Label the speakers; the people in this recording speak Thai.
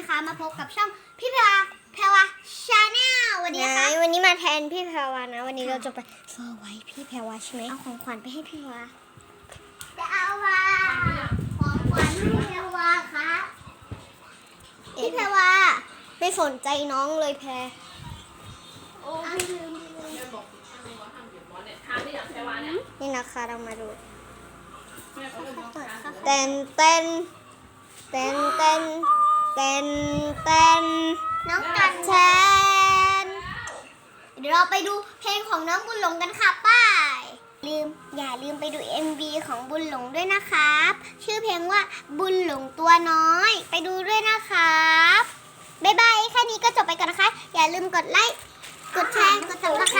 Speaker 1: พบกับช่องพี่แพรวาแพรวาชาแนลวันนี้นะคะ
Speaker 2: วันนี้มาแทนพี่แพรวานะ วันนี้เราจะไปเซอร์ไว้พี่แพรวาใช่ไหม
Speaker 1: เอาของขวัญไปให้พี่แพรวาจะเอามาของขวัญให้พี่แพรวาค่ะพี่แพรวา
Speaker 2: ไม่สนใจน้องเลยแพร
Speaker 1: อะลืมลืม
Speaker 2: นี่นะคะเรามาดู
Speaker 1: เปิดค่ะ
Speaker 2: เต้นเต้นเต้นเต้น เต้นเต้น
Speaker 1: น้องกัน
Speaker 2: แทน
Speaker 1: เดี๋ยวเราไปดูเพลงของน้องบุญหลงกันค่ะป้ายลืมอย่าลืมไปดู MV ของบุญหลงด้วยนะครับ ชื่อเพลงว่าบุญหลงตัวน้อย ไปดูด้วยนะครับบ๊ายบายแค่นี้ก็จบไปก่อนนะคะ อย่าลืมกดไลค์กดแชร์กดติดตาม